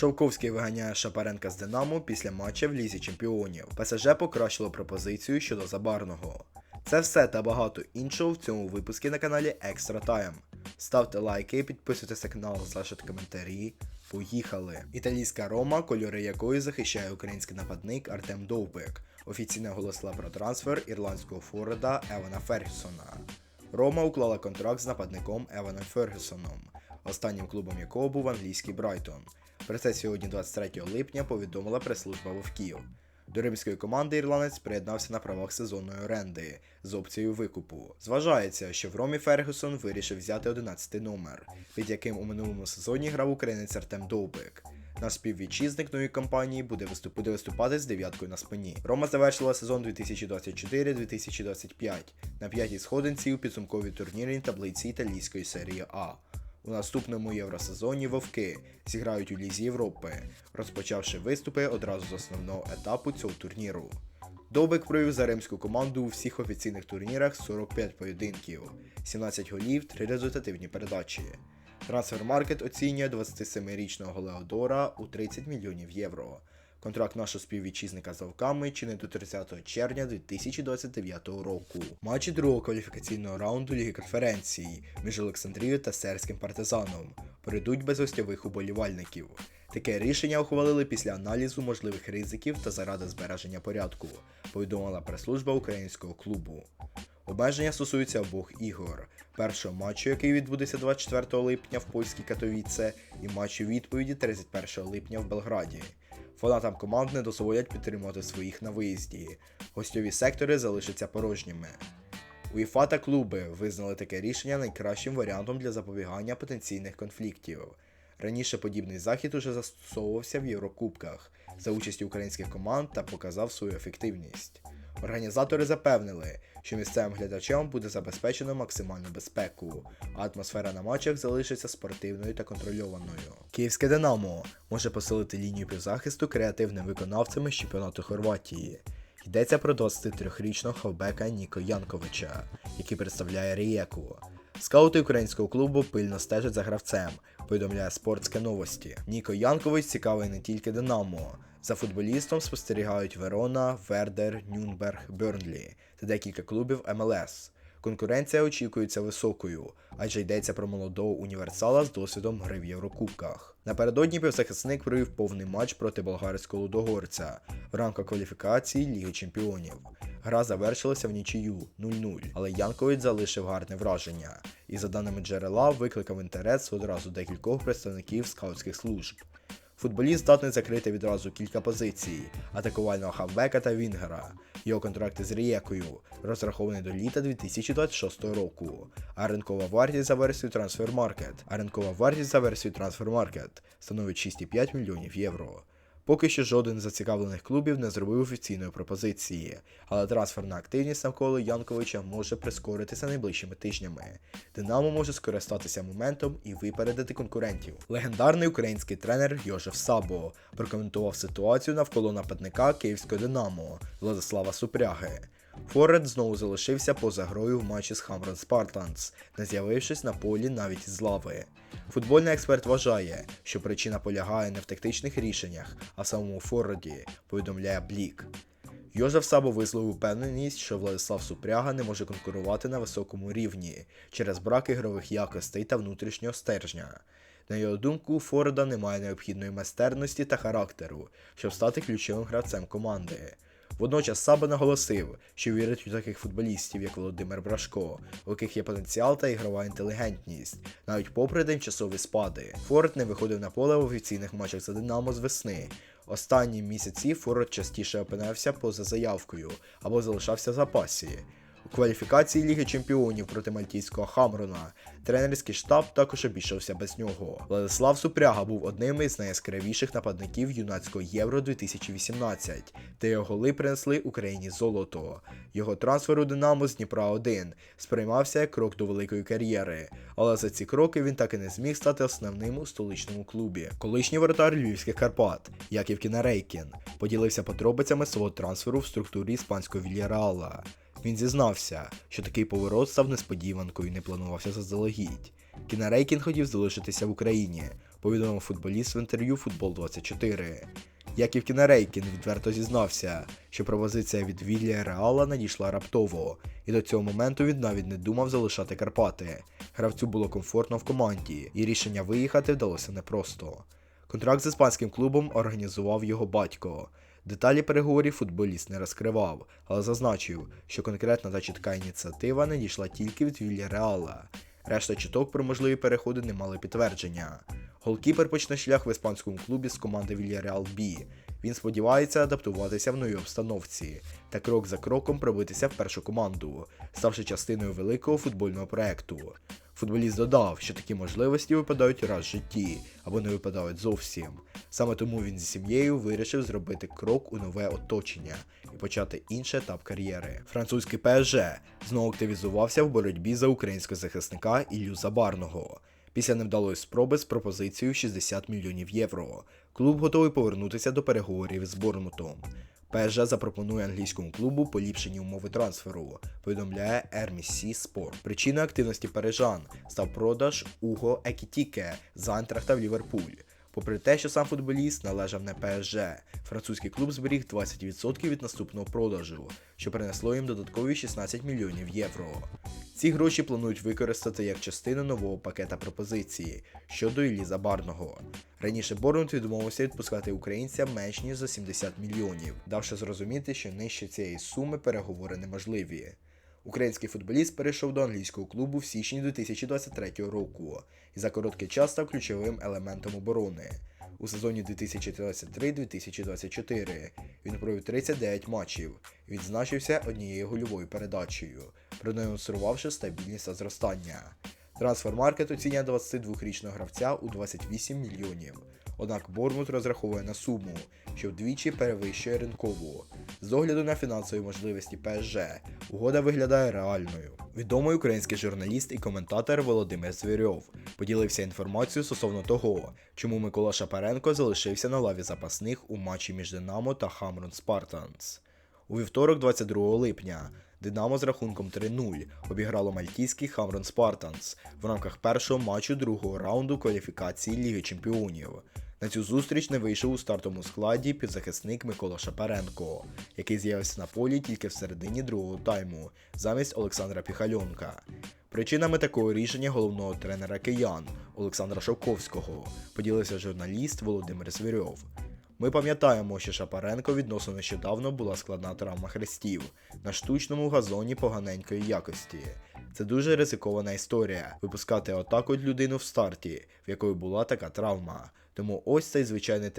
Шовковський виганяє Шапаренка з Динамо після матча в Лізі Чемпіонів. ПСЖ покращило пропозицію щодо Забарного. Це все та багато іншого в цьому випуску на каналі Extra Time. Ставте лайки, підписуйтесь на канал, залишайте коментарі. Поїхали! Італійська Рома, кольори якої захищає український нападник Артем Довбик, офіційно оголосила про трансфер ірландського форварда Евана Фергюсона. Рома уклала контракт з нападником Еваном Фергюсоном, останнім клубом якого був англійський Брайтон. Про це сьогодні, 23 липня, повідомила прес-служба Вовків. До римської команди ірландець приєднався на правах сезонної оренди з опцією викупу. Зважається, що в Ромі Фергюсон вирішив взяти 11 номер, під яким у минулому сезоні грав українець Артем Довбик. Наш співвітчизник нової компанії буде виступати з дев'яткою на спині. Рома завершила сезон 2024-2025 на п'ятій сходинці у підсумковій турнірній таблиці італійської серії А. У наступному євросезоні вовки зіграють у Лізі Європи, розпочавши виступи одразу з основного етапу цього турніру. Довбик провів за римську команду у всіх офіційних турнірах 45 поєдинків, 17 голів, 3 результативні передачі. Трансфермаркет оцінює 27-річного Голеодора у 30 мільйонів євро. Контракт нашого співвітчизника з Вовками чинить до 30 червня 2029 року. Матчі другого кваліфікаційного раунду Ліги конференції між Олександрією та сербським партизаном пройдуть без гостьових уболівальників. Таке рішення ухвалили після аналізу можливих ризиків та заради збереження порядку, повідомила прес-служба українського клубу. Обмеження стосуються обох ігор. Першого матчу, який відбудеться 24 липня в польській Катовіце, і матчу відповіді 31 липня в Белграді. Фанатам команд не дозволять підтримувати своїх на виїзді. Гостьові сектори залишаться порожніми. УЄФА та клуби визнали таке рішення найкращим варіантом для запобігання потенційних конфліктів. Раніше подібний захід уже застосовувався в Єврокубках за участі українських команд та показав свою ефективність. Організатори запевнили, що місцевим глядачам буде забезпечено максимальну безпеку, а атмосфера на матчах залишиться спортивною та контрольованою. Київське Динамо може посилити лінію півзахисту креативними виконавцями з чемпіонату Хорватії. Йдеться про 23-річного хавбека Ніко Янковича, який представляє Рієку. Скаути українського клубу пильно стежать за гравцем, повідомляє спортське новості. Ніко Янкович цікавий не тільки Динамо. За футболістом спостерігають Верона, Вердер, Нюнберг, Бернлі та декілька клубів МЛС. Конкуренція очікується високою, адже йдеться про молодого універсала з досвідом гри в Єврокубках. Напередодні півзахисник провів повний матч проти болгарського лудогорця в рамках кваліфікації Ліги Чемпіонів. Гра завершилася в нічию 0-0, але Янкович залишив гарне враження і, за даними джерела, викликав інтерес одразу декількох представників скаутських служб. Футболіст здатний закрити відразу кілька позицій, атакувального хавбека та Вінгера. Його контракти з Рієкою розрахований до літа 2026 року. А ринкова вартість за версією трансфермаркет. А ринкова вартість за версією Transfer Market становить 6,5 мільйонів євро. Поки що жоден з зацікавлених клубів не зробив офіційної пропозиції, але трансферна активність навколо Янковича може прискоритися найближчими тижнями. Динамо може скористатися моментом і випередити конкурентів. Легендарний український тренер Йожеф Сабо прокоментував ситуацію навколо нападника Київського Динамо Владислава Супряги. Форет знову залишився поза грою в матчі з Хамрон Спартанс, не з'явившись на полі навіть з лави. Футбольний експерт вважає, що причина полягає не в тактичних рішеннях, а в самому Форварді, повідомляє Блік. Йозеф Сабо висловив упевненість, що Владислав Супряга не може конкурувати на високому рівні через брак ігрових якостей та внутрішнього стержня. На його думку, Форда немає необхідної майстерності та характеру, щоб стати ключовим гравцем команди. Водночас Саба наголосив, що вірить у таких футболістів, як Володимир Брашко, у яких є потенціал та ігрова інтелігентність, навіть попри тимчасові спади. Форд не виходив на поле в офіційних матчах за Динамо з весни. Останні місяці Форд частіше опинився поза заявкою або залишався в запасі. У кваліфікації Ліги Чемпіонів проти мальтійського Хамрона тренерський штаб також обійшовся без нього. Владислав Супряга був одним із найяскравіших нападників юнацького Євро 2018, де його голи принесли Україні золото. Його трансфер у Динамо з Дніпра 1 сприймався як крок до великої кар'єри, але за ці кроки він так і не зміг стати основним у столичному клубі. Колишній воротар Львівських Карпат, Яків Кінарейкін, поділився подробицями свого трансферу в структурі іспанського Вільяреала. Він зізнався, що такий поворот став несподіванкою і не планувався заздалегідь. Кінарейкін хотів залишитися в Україні, повідомив футболіст в інтерв'ю Футбол 24. Яків Кінарейкін відверто зізнався, що пропозиція від Віллія Реала надійшла раптово, і до цього моменту він навіть не думав залишати Карпати. Гравцю було комфортно в команді, і рішення виїхати вдалося непросто. Контракт з іспанським клубом організував його батько. Деталі переговорів футболіст не розкривав, але зазначив, що конкретна та чітка ініціатива надійшла тільки від Вілля Реала. Решта чуток про можливі переходи не мали підтвердження. Голкіпер почне шлях в іспанському клубі з команди Villarreal B. Він сподівається адаптуватися в новій обстановці та крок за кроком пробитися в першу команду, ставши частиною великого футбольного проекту. Футболіст додав, що такі можливості випадають раз в житті або не випадають зовсім. Саме тому він зі сім'єю вирішив зробити крок у нове оточення і почати інший етап кар'єри. Французький ПСЖ знову активізувався в боротьбі за українського захисника Іллю Забарного. Після невдалої спроби з пропозицією 60 мільйонів євро. Клуб готовий повернутися до переговорів з Борнмутом. ПСЖ запропонує англійському клубу поліпшені умови трансферу, повідомляє RMC Sport. Причиною активності парижан став продаж Уго Екітіке з Антрахта в Ліверпуль. Попри те, що сам футболіст належав не ПСЖ, французький клуб зберіг 20% від наступного продажу, що принесло їм додаткові 16 мільйонів євро. Ці гроші планують використати як частину нового пакета пропозиції щодо Іллі Забарного. Раніше Борнмут відмовився відпускати українця менш ніж за 70 мільйонів, давши зрозуміти, що нижче цієї суми переговори неможливі. Український футболіст перейшов до англійського клубу в січні 2023 року і за короткий час став ключовим елементом оборони. У сезоні 2023-2024 він провів 39 матчів відзначився однією гольовою передачею, продемонструвавши стабільність та зростання. Трансфермаркет оцінює 22-річного гравця у 28 мільйонів. Однак Бормут розраховує на суму, що вдвічі перевищує ринкову. З огляду на фінансові можливості ПСЖ, угода виглядає реальною. Відомий український журналіст і коментатор Володимир Звірьов поділився інформацією стосовно того, чому Микола Шапаренко залишився на лаві запасних у матчі між Динамо та Хамрон Спартанс. У вівторок, 22 липня, Динамо з рахунком 3-0 обіграло мальтійський Хамрон Спартанс в рамках першого матчу другого раунду кваліфікації Ліги Чемпіонів. На цю зустріч не вийшов у стартовому складі півзахисник Микола Шапаренко, який з'явився на полі тільки в середині другого тайму замість Олександра Піхальонка. Причинами такого рішення головного тренера киян Олександра Шовковського поділився журналіст Володимир Звірьов. Ми пам'ятаємо, що Шапаренко відносно нещодавно була складна травма хрестів на штучному газоні поганенької якості. Це дуже ризикована історія випускати отаку людину в старті, в якої була така травма. Тому ось цей звичайний